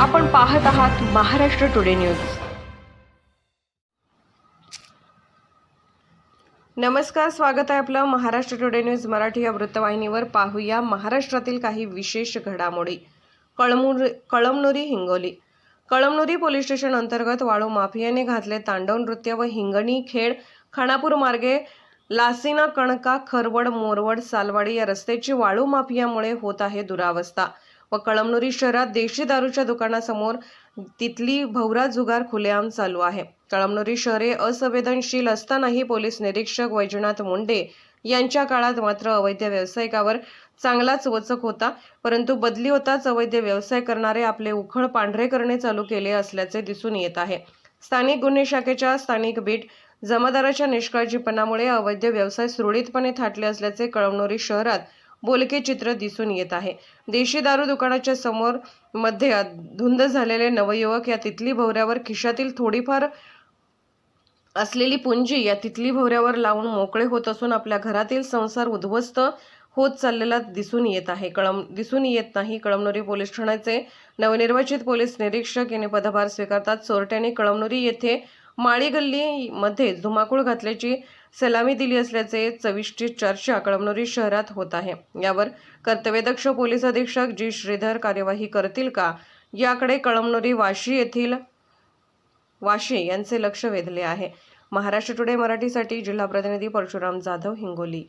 आपण पाहत आहात महाराष्ट्र टुडे न्यूज. नमस्कार स्वागत आहे आपलं महाराष्ट्र टुडे न्यूज मराठी या वृत्तवाहिनीवर. पाहूया महाराष्ट्रातील काही विशेष घडामोडी. कळमुरी कळमनुरी हिंगोली. कळमनुरी पोलीस स्टेशन अंतर्गत वाळू माफियाने घातले तांडव नृत्य व हिंगणी खेड खानापूर मार्गे लासिना कणका खरवड मोरवड सालवाडी या रस्त्याची वाळू माफियामुळे होत आहे दुरावस्था. व कळमनुरी शहरात देशी दारूच्या दुकानासमोर तिथली भवरा जुगार खुलेआम चालू आहे. कळमनुरी शहरे असंवेदनशील असतानाही पोलीस निरीक्षक वैजनाथ मुंडे यांच्या काळात मात्र अवैध व्यावसायिकावर चांगलाच वचक होता परंतु बदली होताच अवैध व्यवसाय करणारे आपले उखळ पांढरे करणे चालू केले असल्याचे दिसून येत आहे. स्थानिक गुन्हे शाखेच्या स्थानिक बीट जमादाराच्या निष्काळजीपणामुळे अवैध व्यवसाय सुरळीतपणे थाटले असल्याचे कळमनुरी शहरात बोलके चित्र दिसून येत आहे. देशी दारू दुकानाच्या समोर मध्ये धुंद झालेले नवयुवक या तिथली भोवऱ्यावर खिशातील थोडीफार असलेली पुंजी या तिथली भोवऱ्यावर लावून मोकळे होत असून आपल्या घरातील संसार उद्ध्वस्त होत चाललेला दिसून येत आहे. कळम दिसून येत नाही. कळमनुरी पोलीस ठाण्याचे नवनिर्वाचित पोलीस निरीक्षक यांनी पदभार स्वीकारतात चोरट्याने कळमनुरी येथे माळी धुमाकूळ घातल्याची सलामी दिली असल्याचे चविष्टी चर्चा कळमनुरी शहरात होत आहे. यावर कर्तव्यदक्ष पोलीस अधीक्षक जी. श्रीधर कार्यवाही करतील का? याकडे कळमनुरी वाशी येथील वाशी यांचे लक्ष वेधले आहे. महाराष्ट्र टुडे मराठीसाठी जिल्हा प्रतिनिधी परशुराम जाधव हिंगोली.